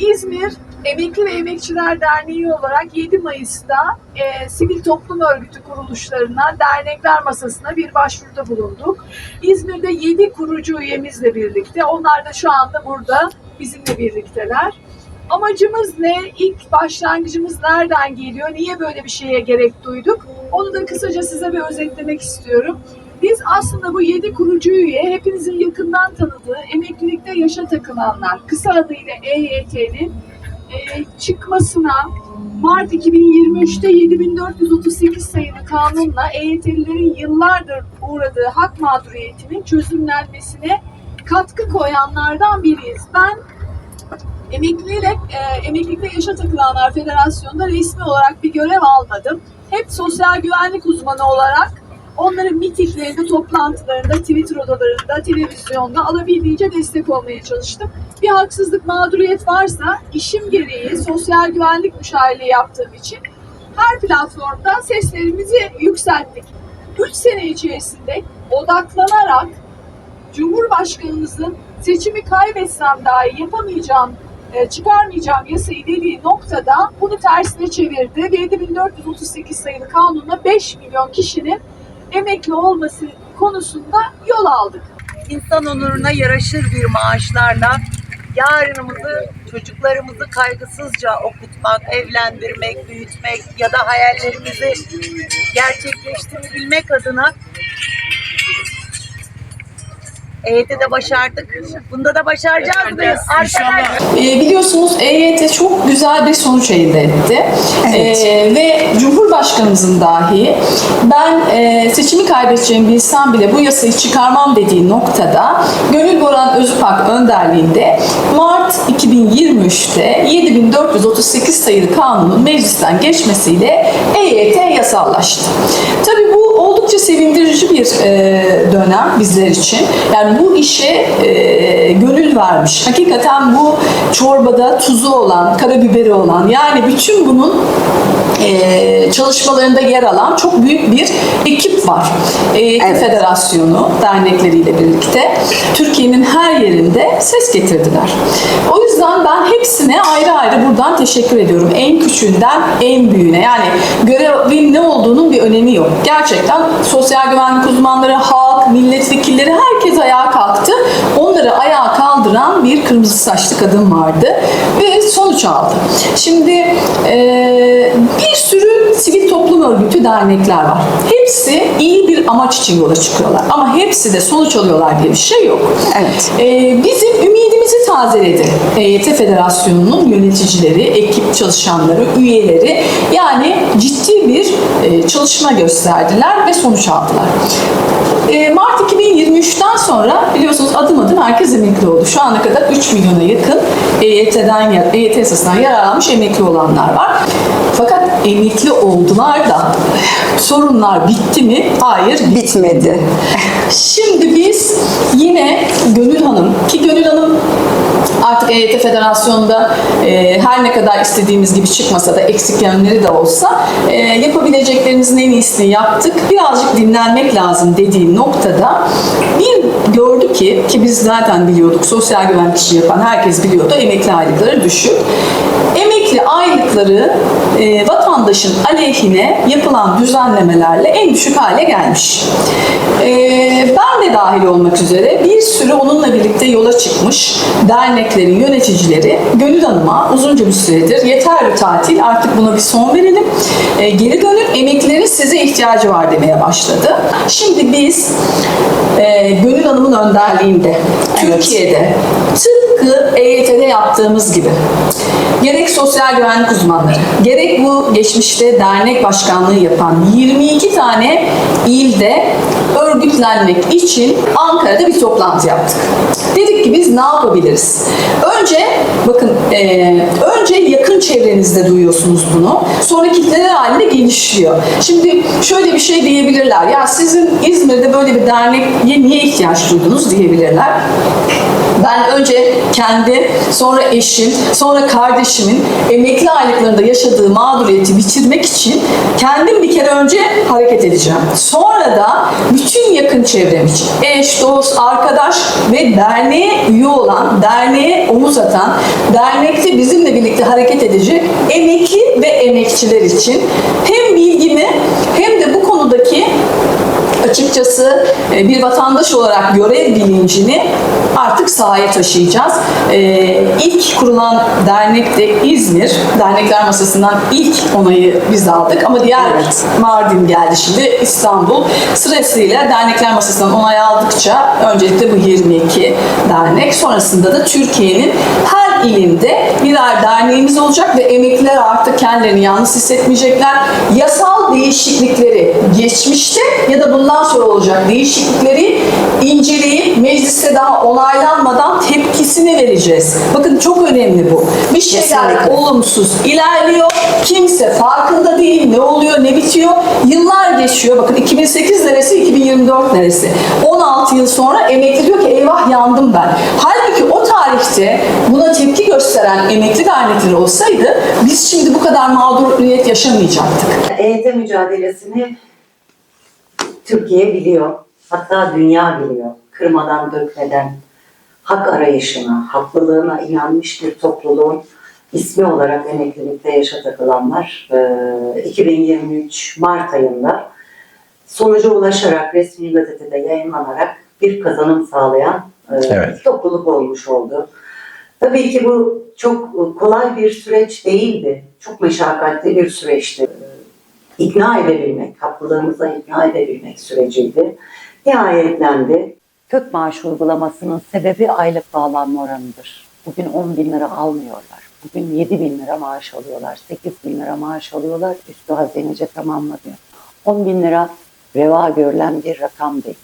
İzmir Emekli ve Emekçiler Derneği olarak 7 Mayıs'ta e, sivil toplum örgütü kuruluşlarına, dernekler masasına bir başvuruda bulunduk. İzmir'de 7 kurucu üyemizle birlikte, onlar da şu anda burada bizimle birlikteler. Amacımız ne? İlk başlangıcımız nereden geliyor? Niye böyle bir şeye gerek duyduk? Onu da kısaca size bir özetlemek istiyorum. Biz aslında bu 7 kurucu üye hepinizin yakından tanıdığı emeklilikte yaşa takılanlar, kısa adıyla EYT'nin e, çıkmasına Mart 2023'te 7438 sayılı kanunla EYT'lilerin yıllardır uğradığı hak mağduriyetinin çözümlenmesine katkı koyanlardan biriyiz. Ben emeklilik, e, emeklilikte yaşa takılanlar federasyonunda resmi olarak bir görev almadım. Hep sosyal güvenlik uzmanı olarak onların mitinglerinde, toplantılarında, Twitter odalarında, televizyonda alabildiğince destek olmaya çalıştım. Bir haksızlık, mağduriyet varsa işim gereği sosyal güvenlik müşavirliği yaptığım için her platformda seslerimizi yükselttik. 3 sene içerisinde odaklanarak Cumhurbaşkanımızın seçimi kaybetsem dahi yapamayacağım, e, çıkarmayacağım yasayı dediği noktada bunu tersine çevirdi ve 7438 sayılı kanunla 5 milyon kişinin emekli olması konusunda yol aldık. insan onuruna yaraşır bir maaşlarla yarınımızı, çocuklarımızı kaygısızca okutmak, evlendirmek, büyütmek ya da hayallerimizi gerçekleştirebilmek adına EYT'de başardık. Bunda da başaracağız mıyız? Arkadaşlar E, biliyorsunuz EYT çok güzel bir sonuç elde etti. Evet. E, ve Cumhurbaşkanımızın dahi ben e, seçimi kaybedeceğimi bilsem bile bu yasayı çıkarmam dediği noktada Gönül Boran Özüpak önderliğinde Mart 2023'te 7438 sayılı kanunun meclisten geçmesiyle EYT yasallaştı. Tabii bu oldukça sevindirici bir e, dönem bizler için. Yani bu işe e, gönül vermiş. Hakikaten bu çorbada tuzu olan, karabiberi olan yani bütün bunun e, çalışmalarında yer alan çok büyük bir ekip var. EYT Evet. Federasyonu dernekleriyle birlikte Türkiye'nin her yerinde ses getirdiler. O yüzden ben hepsine ayrı ayrı buradan teşekkür ediyorum. En küçüğünden en büyüğüne. Yani görevin ne olduğunun bir önemi yok. Gerçekten sosyal güvenlik uzmanları, halk, milletvekilleri herkes ayağa kalktı. Onları ayağa bir kırmızı saçlı kadın vardı ve sonuç aldı. Şimdi eee, bir sürü sivil toplum örgütü dernekler var. Hepsi iyi bir amaç için yola çıkıyorlar. Ama hepsi de sonuç alıyorlar diye bir şey yok. Evet. Ee, bizim ümidimizi tazeledi EYT Federasyonu'nun yöneticileri, ekip çalışanları, üyeleri yani ciddi bir e, çalışma gösterdiler ve sonuç aldılar. E, Mart 2023'ten sonra biliyorsunuz adım adım herkes emekli oldu. Şu ana kadar 3 milyona yakın EYT'den, EYT yasasından yararlanmış emekli olanlar var. Fakat emekli oldular da sorunlar bitti mi? Hayır, Bitmedi. Şimdi biz yine Gönül Hanım ki Gönül Hanım artık EYT Federasyonu'nda e, her ne kadar istediğimiz gibi çıkmasa da eksik yönleri de olsa e, yapabileceklerimizin en iyisini yaptık. Birazcık dinlenmek lazım dediği noktada ki ki biz zaten biliyorduk sosyal güvenlik işi yapan herkes biliyordu emekli aylıkları düşük. Emekli aylıkları e, vatandaşın aleyhine yapılan düzenlemelerle en düşük hale gelmiş. E, ben de dahil olmak üzere bir sürü onunla birlikte yola çıkmış derneklerin yöneticileri Gönül Hanım'a uzunca bir süredir yeter bir tatil artık buna bir son verelim. E, geri dönün emeklilerin size ihtiyacı var demeye başladı. Şimdi biz e, Gönül Hanım'ın önderliğinde Türkiye'de tıpkı EYT'de yaptığımız gibi gerek sosyal güvenlik uzmanları, gerek bu geçmişte dernek başkanlığı yapan 22 tane ilde örgütlenmek için Ankara'da bir toplantı yaptık. Dedik ki biz ne yapabiliriz? Önce bakın e, önce çevrenizde duyuyorsunuz bunu. Sonra kitleler halinde gelişiyor. Şimdi şöyle bir şey diyebilirler. Ya sizin İzmir'de böyle bir derneğe niye ihtiyaç duydunuz diyebilirler. Ben önce kendi, sonra eşim, sonra kardeşimin emekli aylıklarında yaşadığı mağduriyeti bitirmek için kendim bir kere önce hareket edeceğim. Sonra da bütün yakın çevrem için, eş, dost, arkadaş ve derneğe üye olan, derneğe omuz atan, dernekte bizimle birlikte hareket edecek emekli ve emekçiler için hem bilgimi hem de bu konudaki açıkçası e, bir vatandaş olarak görev bilincini artık sahaya taşıyacağız. E, İlk kurulan dernek de İzmir. Dernekler masasından ilk onayı biz aldık ama diğer Mardin geldi şimdi İstanbul. Sırasıyla dernekler masasından onay aldıkça öncelikle bu 22 dernek sonrasında da Türkiye'nin her ilinde derneğimiz olacak ve emekliler artık kendilerini yalnız hissetmeyecekler. Yasal değişiklikleri geçmişte ya da bundan sonra olacak değişiklikleri inceleyip mecliste daha onaylanmadan tepkisini vereceğiz. Bakın çok önemli bu. Bir şeyler Kesinlikle. olumsuz ilerliyor. Kimse farkında değil. Ne oluyor, ne bitiyor. Yıllar geçiyor. Bakın 2008 neresi, 2024 neresi? 16 yıl sonra emekli diyor ki eyvah yandım ben. Halbuki o tarihte buna tepki gösteren emekli dernekleri olsaydı biz şimdi bu kadar mağduriyet yaşamayacaktık. EYT mücadelesini Türkiye biliyor. Hatta dünya biliyor. Kırmadan dökmeden hak arayışına, haklılığına inanmış bir topluluğun ismi olarak emeklilikte yaşa takılanlar e, 2023 Mart ayında sonuca ulaşarak resmi gazetede yayınlanarak bir kazanım sağlayan Evet. topluluk olmuş oldu. Tabii ki bu çok kolay bir süreç değildi. Çok meşakkatli bir süreçti ikna edebilmek, haklılığımıza ikna edebilmek süreciydi. Nihayetlendi. Kök maaş uygulamasının sebebi aylık bağlanma oranıdır. Bugün 10 bin lira almıyorlar. Bugün 7 bin lira maaş alıyorlar. 8 bin lira maaş alıyorlar. Üstü hazinece tamamlanıyor. 10 bin lira reva görülen bir rakam değil.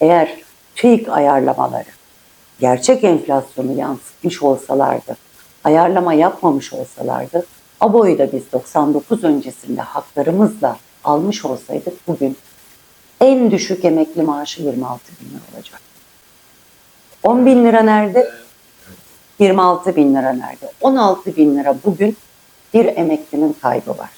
Eğer TÜİK ayarlamaları gerçek enflasyonu yansıtmış olsalardı, ayarlama yapmamış olsalardı, ABO'yu da biz 99 öncesinde haklarımızla almış olsaydık bugün en düşük emekli maaşı 26 bin lira olacak. 10 bin lira nerede? 26 bin lira nerede? 16 bin lira bugün bir emeklinin kaybı var.